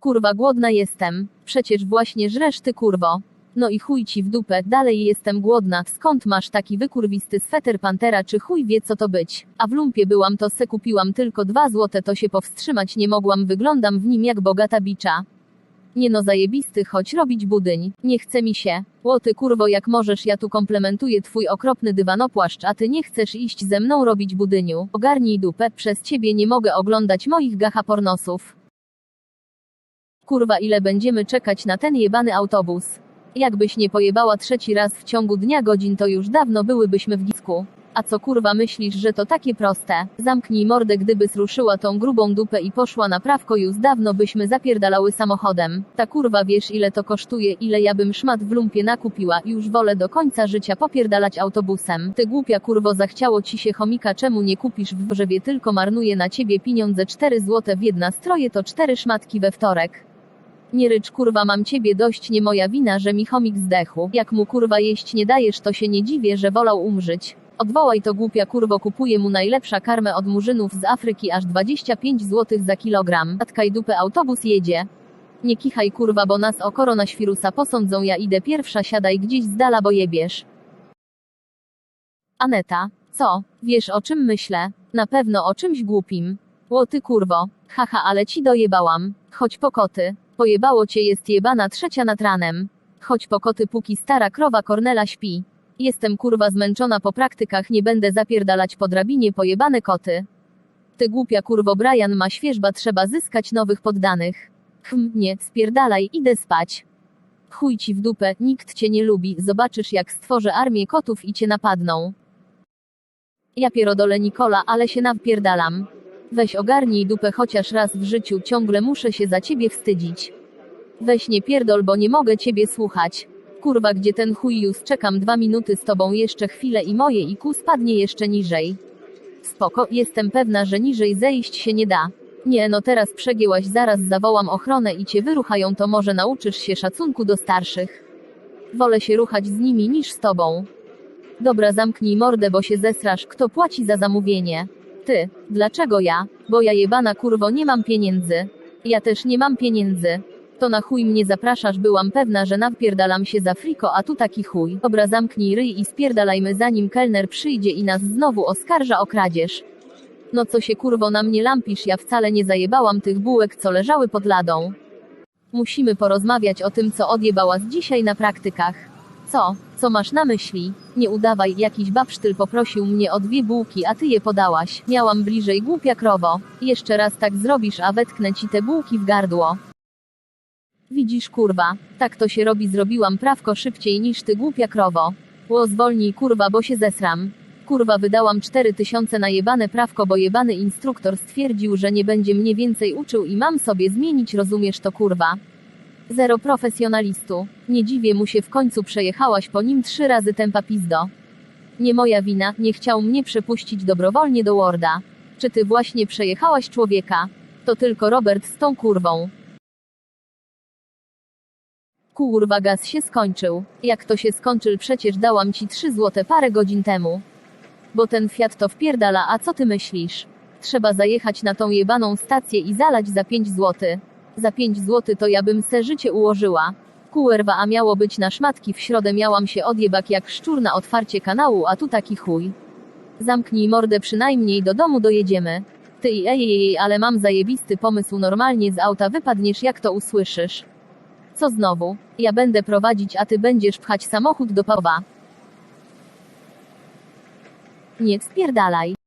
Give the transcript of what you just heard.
Kurwa głodna jestem. Przecież właśnie żresz ty kurwo. No i chuj ci w dupę, dalej jestem głodna. Skąd masz taki wykurwisty sweter pantera czy chuj wie co to być? A w lumpie byłam to se kupiłam tylko dwa złote to się powstrzymać nie mogłam wyglądam w nim jak bogata bicza. Nie no zajebisty, choć robić budyń. Nie chce mi się. Łoty kurwo jak możesz ja tu komplementuję twój okropny dywanopłaszcz, a ty nie chcesz iść ze mną robić budyniu. Ogarnij dupę, przez ciebie nie mogę oglądać moich gachapornosów. Kurwa ile będziemy czekać na ten jebany autobus. Jakbyś nie pojebała trzeci raz w ciągu dnia godzin to już dawno byłybyśmy w gisku. A co kurwa myślisz, że to takie proste? Zamknij mordę gdyby zruszyła tą grubą dupę i poszła na prawko już dawno byśmy zapierdalały samochodem. Ta kurwa wiesz ile to kosztuje, ile ja bym szmat w lumpie nakupiła, już wolę do końca życia popierdalać autobusem. Ty głupia kurwo zachciało ci się chomika czemu nie kupisz w drzewie tylko marnuje na ciebie pieniądze 4 złote w jedna stroje to 4 szmatki we wtorek. Nie rycz kurwa mam ciebie dość nie moja wina, że mi chomik zdechł. Jak mu kurwa jeść nie dajesz to się nie dziwię, że wolał umrzeć. Odwołaj to głupia kurwo kupuje mu najlepsza karmę od murzynów z Afryki aż 25 zł za kilogram. Zatkaj dupę autobus jedzie. Nie kichaj kurwa bo nas o koronawirusa posądzą ja idę pierwsza siadaj gdzieś z dala bo jebiesz. Aneta. Co? Wiesz o czym myślę? Na pewno o czymś głupim. Łoty kurwo. Haha ale ci dojebałam. Chodź po koty. Pojebało cię jest jebana trzecia nad ranem. Chodź po koty póki stara krowa Kornela śpi. Jestem kurwa zmęczona po praktykach nie będę zapierdalać po drabinie pojebane koty. Ty głupia kurwo Brian ma świeżba trzeba zyskać nowych poddanych. Hm, nie, spierdalaj, idę spać. Chuj ci w dupę, nikt cię nie lubi, zobaczysz jak stworzę armię kotów i cię napadną. Ja pierodolę Nikola, ale się napierdalam. Weź ogarnij dupę chociaż raz w życiu, ciągle muszę się za ciebie wstydzić. Weź nie pierdol, bo nie mogę ciebie słuchać. Kurwa, gdzie ten chuj już czekam dwa minuty z tobą jeszcze chwilę i moje IQ spadnie jeszcze niżej. Spoko, jestem pewna, że niżej zejść się nie da. Nie no teraz przegięłaś, zaraz zawołam ochronę i cię wyruchają, to może nauczysz się szacunku do starszych. Wolę się ruchać z nimi niż z tobą. Dobra, zamknij mordę, bo się zesrasz, kto płaci za zamówienie. Ty, dlaczego ja? Bo ja jebana kurwo nie mam pieniędzy. Ja też nie mam pieniędzy. To na chuj mnie zapraszasz, byłam pewna, że napierdalam się za friko, a tu taki chuj. Dobra, zamknij ryj i spierdalajmy zanim kelner przyjdzie i nas znowu oskarża o kradzież. No co się kurwo na mnie lampisz, ja wcale nie zajebałam tych bułek, co leżały pod ladą. Musimy porozmawiać o tym, co odjebałaś dzisiaj na praktykach. Co? Co masz na myśli? Nie udawaj, jakiś babsztyl poprosił mnie o dwie bułki, a ty je podałaś. Miałam bliżej głupia krowo. Jeszcze raz tak zrobisz, a wetknę ci te bułki w gardło. Widzisz kurwa, tak to się robi zrobiłam prawko szybciej niż ty głupia krowo. Ło zwolnij kurwa, bo się zesram. Kurwa wydałam 4000 na jebane prawko, bo jebany instruktor stwierdził, że nie będzie mnie więcej uczył i mam sobie zmienić, rozumiesz to kurwa. Zero profesjonalistu. Nie dziwię mu się w końcu przejechałaś po nim trzy razy tempa pizdo. Nie moja wina, nie chciał mnie przepuścić dobrowolnie do Worda. Czy ty właśnie przejechałaś człowieka? To tylko Robert z tą kurwą. Kurwa gaz się skończył. Jak to się skończył przecież dałam ci trzy złote parę godzin temu. Bo ten Fiat to wpierdala, a co ty myślisz? Trzeba zajechać na tą jebaną stację i zalać za 5 zł. Za 5 zł to ja bym se życie ułożyła. Kuerwa, a miało być na szmatki, w środę miałam się odjebak jak szczur na otwarcie kanału, a tu taki chuj. Zamknij mordę, przynajmniej do domu dojedziemy. Ty i ej, ale mam zajebisty pomysł, normalnie z auta wypadniesz jak to usłyszysz. Co znowu? Ja będę prowadzić, a ty będziesz pchać samochód do Pawła. Nie spierdalaj.